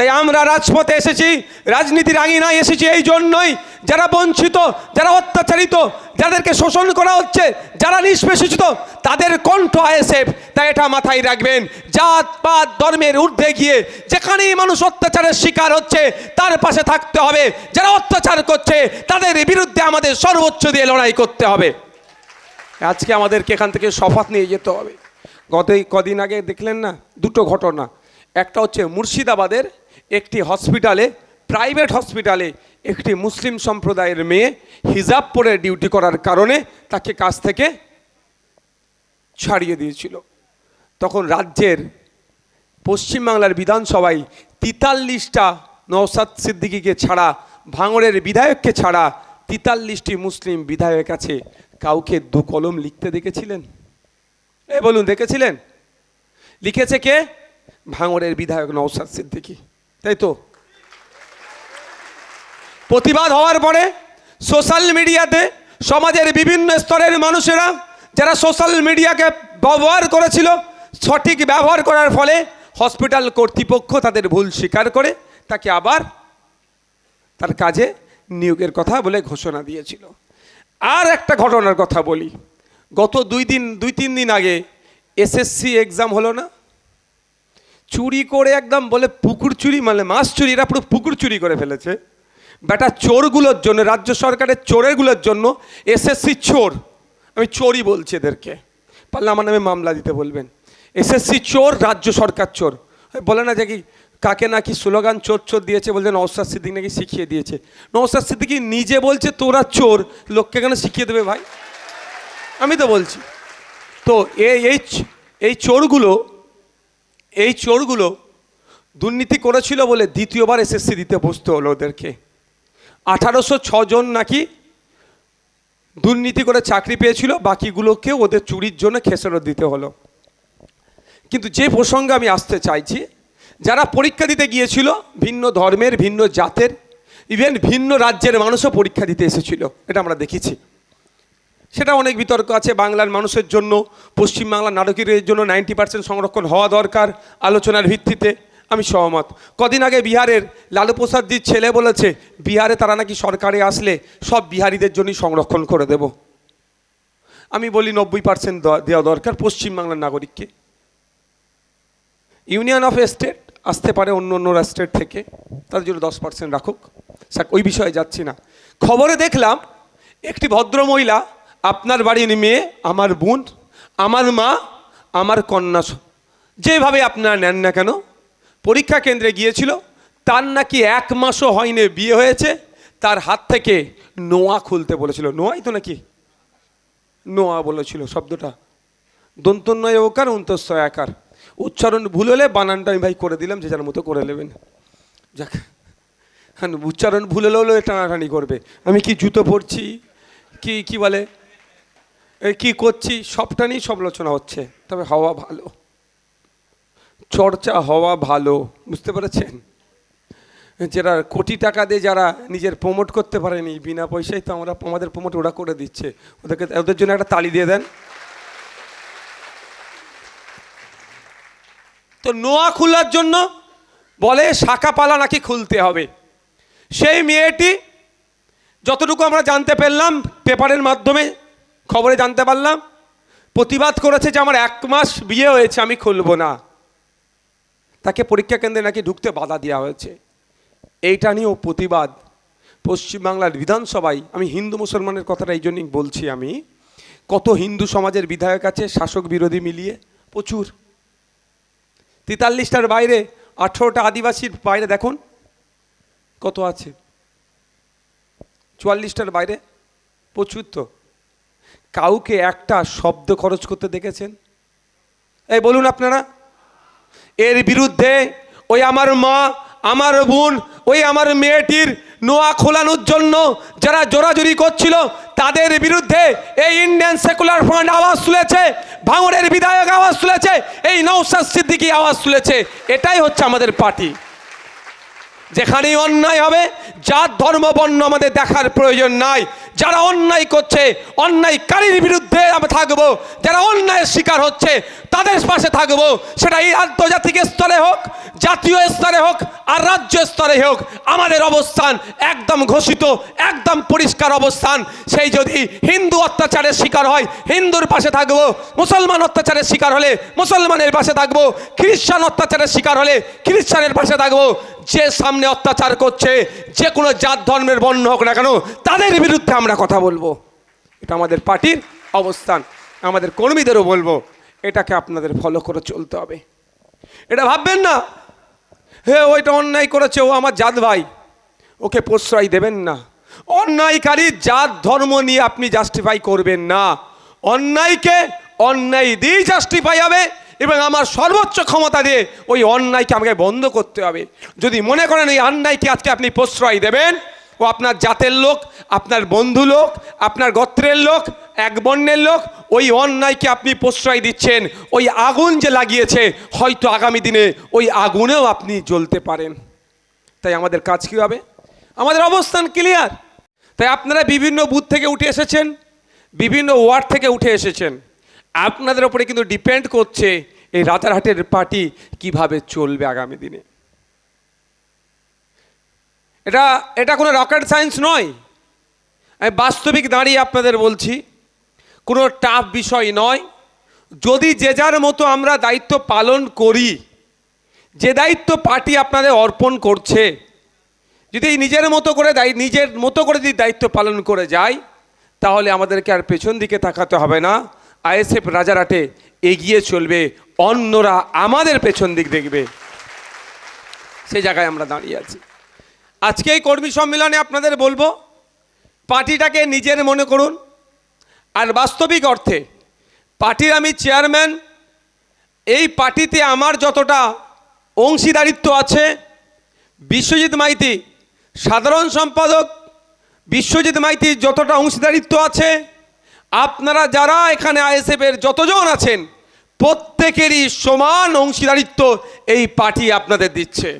তাই আমরা রাজপথে এসেছি, রাজনীতির আঙিনায় এসেছি এই জন্যই। যারা বঞ্চিত, যারা অত্যাচারিত, যাদেরকে শোষণ করা হচ্ছে, যারা নিষ্পেষিত, তাদের কণ্ঠ আইএসএফ, তাই এটা মাথায় রাখবেন। জাত, পাত, ধর্মের ঊর্ধ্বে গিয়ে যেখানেই মানুষ অত্যাচারের শিকার হচ্ছে, তার পাশে থাকতে হবে। যারা অত্যাচার করছে, তাদের বিরুদ্ধে আমাদের সর্বোচ্চ দিয়ে লড়াই করতে হবে। আজকে আমাদেরকে এখান থেকে শপথ নিয়ে যেতে হবে। গত কদিন আগে দেখলেন না, দুটো ঘটনা। একটা হচ্ছে মুর্শিদাবাদের একটি হসপিটালে প্রাইভেট হসপিটালে একটি মুসলিম সম্প্রদায়ের মেয়ে হিজাব পরে ডিউটি করার কারণে তাকে কাজ থেকে ছাড়িয়ে দিয়েছিল। তখন রাজ্যের পশ্চিমবাংলার বিধানসভায় তিতাল্লিশটা নওসাদ সিদ্দিকিকে ছাড়া, ভাঙড়ের বিধায়ককে ছাড়া তিতাল্লিশটি মুসলিম বিধায়ক আছে। কাউকে দু কলম লিখতে দেখেছিলেন? এ বলুন, দেখেছিলেন? লিখেছে কে? ভাঙড়ের বিধায়ক নওসাদ সিদ্দিকি। তাই তো? প্রতিবাদ হওয়ার পরে সোশ্যাল মিডিয়াতে সমাজের বিভিন্ন স্তরের মানুষেরা, যারা সোশ্যাল মিডিয়াকে ব্যবহার করেছিল, সঠিক ব্যবহার করার ফলে হসপিটাল কর্তৃপক্ষ তাদের ভুল স্বীকার করে তাকে আবার তার কাজে নিয়োগের কথা বলে ঘোষণা দিয়েছিল। আর একটা ঘটনার কথা বলি। গত দুই দিন, দুই তিন দিন আগে এসএসসি এক্সাম হলো না? চুরি করে একদম বলে পুকুর চুরি মানে মাছ চুরি, এরা পুরো পুকুর চুরি করে ফেলেছে। বেটা, চোরগুলোর জন্য, রাজ্য সরকারের চোরেরগুলোর জন্য এসএসসি চোর, আমি চোরই বলছি এদেরকে। পারলে আমার নামে মামলা দিতে বলবেন। এসএসসি চোর, রাজ্য সরকার চোর। বলে না যে কি, কাকে নাকি স্লোগান চোর চোর দিয়েছে বলছে নওসাদ সিদ্দিক নাকি শিখিয়ে দিয়েছে। নওসাদ সিদ্দিকি নিজে বলছে, তোরা চোর, লোককে কেন শিখিয়ে দেবে ভাই? আমি তো বলছি। তো এই এই এই চোরগুলো এই চোরগুলো দুর্নীতি করেছিল বলে দ্বিতীয়বার এসএসসি দিতে বসতে হলো ওদেরকে। আঠারোশো ছজন নাকি দুর্নীতি করে চাকরি পেয়েছিল বাকিগুলোকে ওদের চুরির জন্য খেসারত দিতে হলো। কিন্তু যে প্রসঙ্গে আমি আসতে চাইছি, যারা পরীক্ষা দিতে গিয়েছিল, ভিন্ন ধর্মের, ভিন্ন জাতের ইভেন ভিন্ন রাজ্যের মানুষও পরীক্ষা দিতে এসেছিল, এটা আমরা দেখেছি। সেটা অনেক বিতর্ক আছে বাংলার মানুষের জন্য, পশ্চিমবাংলার নাটকের জন্য নাইনটি পার্সেন্ট সংরক্ষণ হওয়া দরকার আলোচনার ভিত্তিতে। আমি সহমত। কদিন আগে বিহারের লালু প্রসাদজির ছেলে বলেছে, বিহারে তারা নাকি সরকারে আসলে সব বিহারিদের জন্যই সংরক্ষণ করে দেব। আমি বলি নব্বই পার্সেন্ট দেওয়া দরকার পশ্চিমবাংলার নাগরিককে। ইউনিয়ন অফ স্টেট আসতে পারে অন্য অন্য স্টেট থেকে, তাদের জন্য দশ পার্সেন্ট রাখুক। স্যার, ওই বিষয়ে যাচ্ছি না। খবরে দেখলাম, একটি ভদ্রমহিলা আপনার বাড়ির মেয়ে, আমার বোন, আমার মা, আমার কন্যা যেভাবে আপনারা নেন না কেন, পরীক্ষা কেন্দ্রে গিয়েছিল, তার নাকি এক মাসও হয়নি বিয়ে হয়েছে, তার হাত থেকে নোয়া খুলতে বলেছিল। নোয়াই তো নাকি? নোয়া বলেছিল শব্দটা। দন্তন্নয় ওকার অন্তস্য একার উচ্চারণ ভুল হলে বানানটা আমি ভাই করে দিলাম, যে যার মতো করে নেবেন। যাক হ্যাঁ উচ্চারণ ভুল হলে হলেও টানাটানি করবে। আমি কি জুতো পরছি? কি কি বলে? কি করছি? সবটা নিয়েই সমালোচনা হচ্ছে। তবে হওয়া ভালো। চর্চা হওয়া ভালো। বুঝতে পেরেছেন? যারা কোটি টাকা দিয়ে যারা নিজের প্রমোট করতে পারেনি, বিনা পয়সায় তো আমরা আমাদের প্রমোট ওরা করে দিচ্ছে। ওদেরকে, ওদের জন্য একটা তালি দিয়ে দেন। তো নোয়া খোলার জন্য বলে, শাখা পালা নাকি খুলতে হবে। সেই মেয়েটি, যতটুকু আমরা জানতে পারলাম পেপারের মাধ্যমে খবরে জানতে পারলাম? প্রতিবাদ করেছে যে আমার এক মাস বিয়ে হয়েছে, আমি খুলবো না। তাকে পরীক্ষা কেন্দ্রে নাকি ঢুকতে বাধা দেওয়া হয়েছে। এইটা নিয়েও প্রতিবাদ। পশ্চিমবাংলার বিধানসভায় আমি হিন্দু মুসলমানের কথাটা এই জন্যই বলছি আমি, কত হিন্দু সমাজের বিধায়ক আছে, শাসক বিরোধী মিলিয়ে? প্রচুর। তেতাল্লিশটার বাইরে, আঠেরোটা আদিবাসীর বাইরে দেখুন। কত আছে? চুয়াল্লিশটার বাইরে? প্রচুর তো। কাউকে একটা শব্দ খরচ করতে দেখেছেন? এই বলুন আপনারা। এর বিরুদ্ধে ওই আমার মা, আমার বোন, ওই আমার মেয়েটির নোয়া খোলানোর জন্য যারা জোরাজুরি করছিল, তাদের বিরুদ্ধে এই ইন্ডিয়ান সেকুলার ফ্রন্ট আওয়াজ তুলেছে, ভাঙড়ের বিধায়ক আওয়াজ তুলেছে, এই নৌসাদ সিদ্দিকি আওয়াজ তুলেছে। এটাই হচ্ছে আমাদের পার্টি। যেখানেই অন্যায় হবে, যার ধর্ম বর্ণ আমাদের দেখার প্রয়োজন নাই, যারা অন্যায় করছে, অন্যায়কারীর বিরুদ্ধে আমরা থাকব, যারা অন্যায়ের শিকার হচ্ছে, তাদের পাশে থাকব, সেটা এই আন্তর্জাতিক স্তরে হোক, জাতীয় স্তরে হোক আর রাজ্য স্তরে হোক, আমাদের অবস্থান একদম ঘোষিত, একদম পরিষ্কার অবস্থান। সেই যদি হিন্দু অত্যাচারের শিকার হয়, হিন্দুর পাশে থাকব, মুসলমান অত্যাচারের শিকার হলে মুসলমানের পাশে থাকব, খ্রিস্টান অত্যাচারের শিকার হলে খ্রিস্টানের পাশে থাকব। যে সামনে অত্যাচার করছে, যে কোনো জাত ধর্মের বর্ণ হোক না কেন, তাদের বিরুদ্ধে আমরা কথা বলব। এটা আমাদের পার্টির অবস্থান, আমাদের কর্মীদেরও বলব, এটাকে আপনাদের ফলো করে চলতে হবে। এটা ভাববেন না হে ওইটা অন্যায় করেছে, ও আমার জাত ভাই। ওকে প্রশ্রয় দেবেন না। অন্যায়কারী জাত ধর্ম নিয়ে আপনি জাস্টিফাই করবেন না। অন্যায়কে অন্যায় দিয়েই জাস্টিফাই হবে এবং আমার সর্বোচ্চ ক্ষমতা দিয়ে ওই অন্যায়কে আমাকে বন্ধ করতে হবে। যদি মনে করেন এই অন্যায়কে আজকে আপনি প্রশ্রয় দেবেন, ও আপনার জাতের লোক, আপনার বন্ধু লোক, আপনার গোত্রের লোক এক বর্ণের লোক, ওই অন্যায়কে আপনি প্রশ্রয় দিচ্ছেন, ওই আগুন যে লাগিয়েছে, হয়তো আগামী দিনে ওই আগুনেও আপনি জ্বলতে পারেন। তাই আমাদের কাজ কী হবে? আমাদের অবস্থান ক্লিয়ার তাই আপনারা বিভিন্ন বুথ থেকে উঠে এসেছেন, বিভিন্ন ওয়ার্ড থেকে উঠে এসেছেন। আপনাদের ওপরে কিন্তু ডিপেন্ড করছে এই রাজারহাটের পার্টি কীভাবে চলবে আগামী দিনে। এটা এটা কোনো রকেট সায়েন্স নয়। আমি বাস্তবিক দাঁড়িয়ে আপনাদের বলছি কোনো টাফ বিষয় নয়। যদি যে যার মতো আমরা দায়িত্ব পালন করি, যে দায়িত্ব পার্টি আপনাদের অর্পণ করছে, যদি নিজের মতো করে নিজের মতো করে যদি দায়িত্ব পালন করে যাই তাহলে আমাদেরকে আর পেছন দিকে তাকাতে হবে না। আইএসএফ রাজারহাটে এগিয়ে চলবে, অন্যরা আমাদের পেছন দিক দেখবে। সে জায়গায় আমরা দাঁড়িয়ে আছি। আজকে এই কর্মী সম্মেলনে আপনাদের বলব, পার্টিটাকে নিজের মনে করুন আর বাস্তবিক অর্থে, পার্টির আমি চেয়ারম্যান, এই পার্টিতে আমার যতটা অংশীদারিত্ব আছে, বিশ্বজিৎ মাইতি, সাধারণ সম্পাদক, বিশ্বজিৎ মাইতির যতটা অংশীদারিত্ব আছে, আপনারা যারা এখানে আইএসএফের যতজন আছেন, প্রত্যেকেরই সমান অংশীদারিত্ব এই পার্টি আপনাদের দিচ্ছে।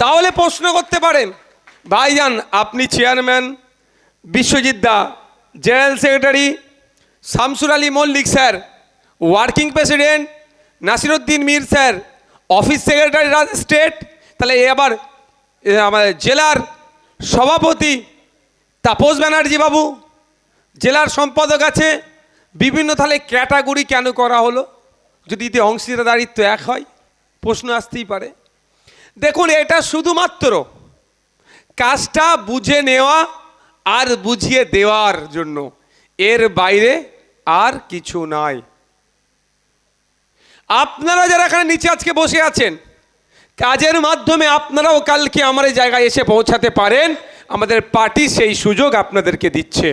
তাহলে প্রশ্ন করতে পারেন, ভাইজান, আপনি chairman, Biswajit da general secretary Shamsur Ali Mallick, sir. Working president Nasiruddin Mir, sir. Office secretary state, তাহলে এ আবার আমাদের জেলার সভাপতি তাপস ব্যানার্জি বাবু। জেলার সম্পাদক আছে। বিভিন্ন তাহলে ক্যাটাগরি কেন করা হলো? যদি এতে অংশীদারিত্ব এক হয়, প্রশ্ন আসতেই পারে। দেখুন, এটা শুধুমাত্র কাজটা বুঝে নেওয়া আর বুঝিয়ে দেওয়ার জন্য। এর বাইরে আর কিছু নাই। আপনারা যারা এখানে নিচে আজকে বসে আছেন, কাজের মাধ্যমে আপনারাও কালকে আমার এই জায়গায় এসে পৌঁছাতে পারেন। আমাদের পার্টি সেই সুযোগ আপনাদেরকে দিচ্ছে।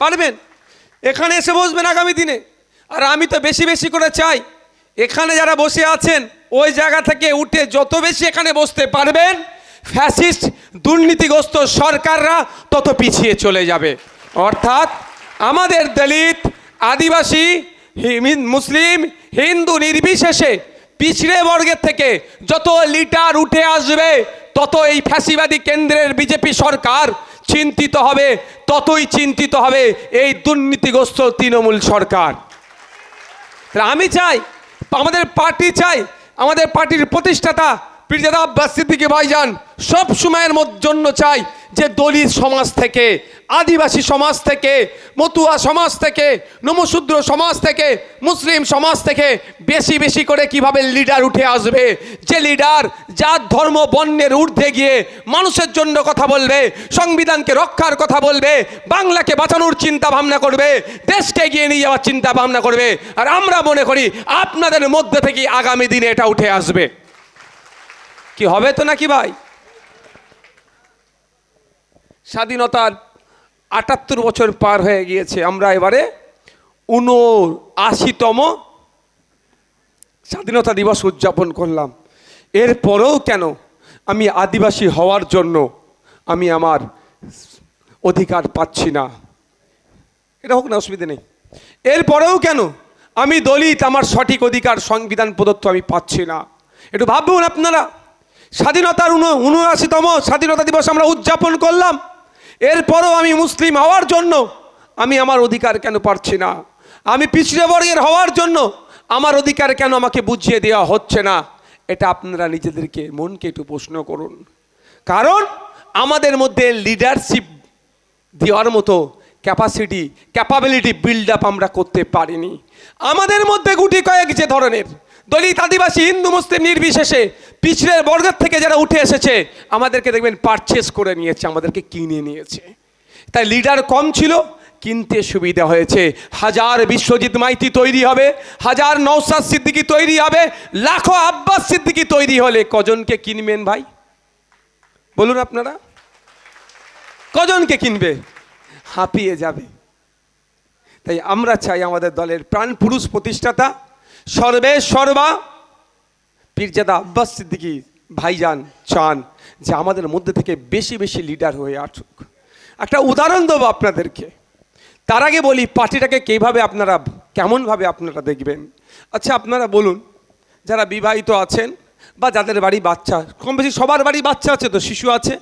পারবেন? এখানে এসে বসবেন আগামী দিনে। আর আমি তো বেশি বেশি করে চাই, এখানে যারা বসে আছেন, ওই জায়গা থেকে উঠে যত বেশি এখানে বসতে পারবেন ফ্যাসিস্ট দুর্নীতিগ্রস্ত সরকাররা তত পিছিয়ে চলে যাবে। অর্থাৎ আমাদের দলিত, আদিবাসী মুসলিম, হিন্দু নির্বিশেষে পিছড়ে বর্গের থেকে যত লিটার উঠে আসবে, তত এই ফ্যাসিবাদী কেন্দ্রের বিজেপি সরকার চিন্তিত হবে, ততই চিন্তিত হবে এই দুর্নীতিগ্রস্ত তৃণমূল সরকার। আমি চাই, আমাদের পার্টি চাই, আমাদের পার্টির প্রতিষ্ঠাতা পীরজাদা আব্বাস সিদ্দিকী ভাইজান, সব সময়ের জন্য চাই যে দলিত সমাজ থেকে, আদিবাসী সমাজ থেকে, মতুয়া সমাজ থেকে, নমশূদ্র সমাজ থেকে, মুসলিম সমাজ থেকে বেশি বেশি করে কীভাবে লিডার উঠে আসবে? যে লিডার যার ধর্ম বর্ণের ঊর্ধ্বে গিয়ে মানুষের জন্য কথা বলবে, সংবিধানকে রক্ষার কথা বলবে, বাংলাকে বাঁচানোর চিন্তা ভাবনা করবে, দেশকে এগিয়ে নিয়ে যাওয়ার চিন্তা ভাবনা করবে। আর আমরা মনে করি আপনাদের মধ্যে থেকে আগামী দিনে এটা উঠে আসবে। কি হবে তো নাকি ভাই? স্বাধীনতার আটাত্তর বছর পার হয়ে গিয়েছে। আমরা এবারে উনআশিতম স্বাধীনতা দিবস উদযাপন করলাম। এরপরেও কেন আমি আদিবাসী হওয়ার জন্য আমি আমার অধিকার পাচ্ছি না? এটা হোক না, অসুবিধা নেই। এরপরেও কেন আমি দলিত, আমার সঠিক অধিকার, সংবিধান প্রদত্ত আমি পাচ্ছি না? একটু ভাববেন আপনারা। স্বাধীনতার উন- উনআশিতম স্বাধীনতা দিবস আমরা উদযাপন করলাম। এরপরও আমি মুসলিম হওয়ার জন্য আমি আমার অধিকার কেন পারছি না? আমি পিছড়ে বর্গের হওয়ার জন্য আমার অধিকার কেন আমাকে বুঝিয়ে দেওয়া হচ্ছে না? এটা আপনারা নিজেদেরকে মনকে একটু প্রশ্ন করুন। কারণ আমাদের মধ্যে লিডারশিপ দেওয়ার মতো ক্যাপাসিটি ক্যাপাবিলিটি বিল্ড আপ আমরা করতে পারিনি। আমাদের মধ্যে গুটি কয়েক যে ধরনের দলিত আদিবাসী হিন্দু মুসলিম নির্বিশেষে পিছড়ের বর্গের থেকে যারা উঠে এসেছে, আমাদেরকে দেখবেন পারচেস করে নিয়েছে, আমাদেরকে কিনে নিয়েছে। তাই লিডার কম ছিল, কিনতে সুবিধা হয়েছে। হাজার বিশ্বজিৎ মাইতি তৈরি হবে, হাজার নৌসাদ সিদ্দিকি তৈরি হবে, লাখো আব্বাস সিদ্দিকি তৈরি হলে কজনকে কিনবেন ভাই? বলুন আপনারা। কজনকে কিনবে? হাঁপিয়ে যাবে। তাই আমরা চাই আমাদের দলের প্রাণ পুরুষ প্রতিষ্ঠাতা সর্বে সর্বা। পীরজাদা আব্বাস সিদ্দিকি ভাইজান চান যে আমাদের মধ্যে থেকে বেশি বেশি লিডার হয়ে আসুক। একটা উদাহরণ দেবো আপনাদেরকে। তার আগে বলি, পার্টিটাকে কীভাবে আপনারা, কেমনভাবে আপনারা দেখবেন? আচ্ছা আপনারা বলুন, যারা বিবাহিত আছেন বা যাদের বাড়ি বাচ্চা, কম বেশি সবার বাড়ি বাচ্চা আছে তো, শিশু আছে?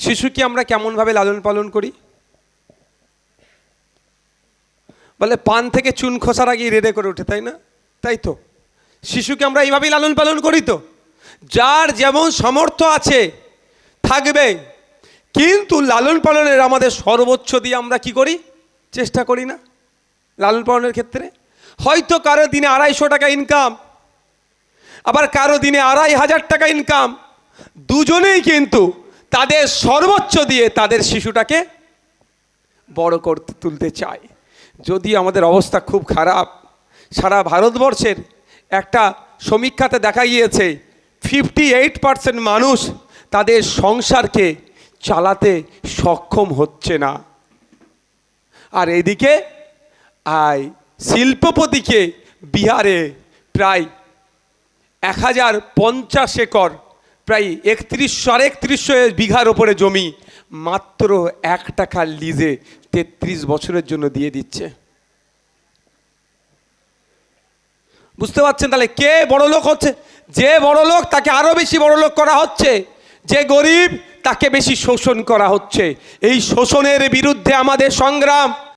শিশুকে আমরা কেমনভাবে লালন পালন করি? বলে পান থেকে চুন খোসার আগেই রেডে করে ওঠে, তাই না? তাই তো? শিশুকে আমরা এইভাবেই লালন পালন করি তো। যার যেমন সামর্থ্য আছে, থাকবে। কিন্তু লালন পালনের আমাদের সর্বোচ্চ দিয়ে আমরা কি করি? চেষ্টা করি না লালন পালনের ক্ষেত্রে। হয়তো কারও দিনে আড়াইশো টাকা ইনকাম আবার কারও দিনে আড়াই হাজার টাকা ইনকাম দুজনেই কিন্তু তাদের সর্বোচ্চ দিয়ে তাদের শিশুটাকে বড় করতে তুলতে চায়। যদি আমাদের অবস্থা খুব খারাপ সারা ভারতবর্ষের একটা সমীক্ষাতে দেখা গিয়েছে ফিফটি এইট পার্সেন্ট মানুষ তাদের সংসারকে চালাতে সক্ষম হচ্ছে না। আর এদিকে আয় শিল্পপতিকে বিহারে প্রায় এক হাজার পঞ্চাশ একর, প্রায় একত্রিশ, সাড়ে একত্রিশশো বিঘার ওপরে জমি মাত্র এক টাকা লিজে তেত্রিশ বছরের জন্য দিয়ে দিচ্ছে। বুঝতে পারছেন তাহলে কে বড় লোক হচ্ছে? যে বড় লোক, তাকে আরও বেশি বড় লোক করা হচ্ছে। যে গরিব, তাকে বেশি শোষণ করা হচ্ছে। এই শোষণের বিরুদ্ধে আমাদের সংগ্রাম।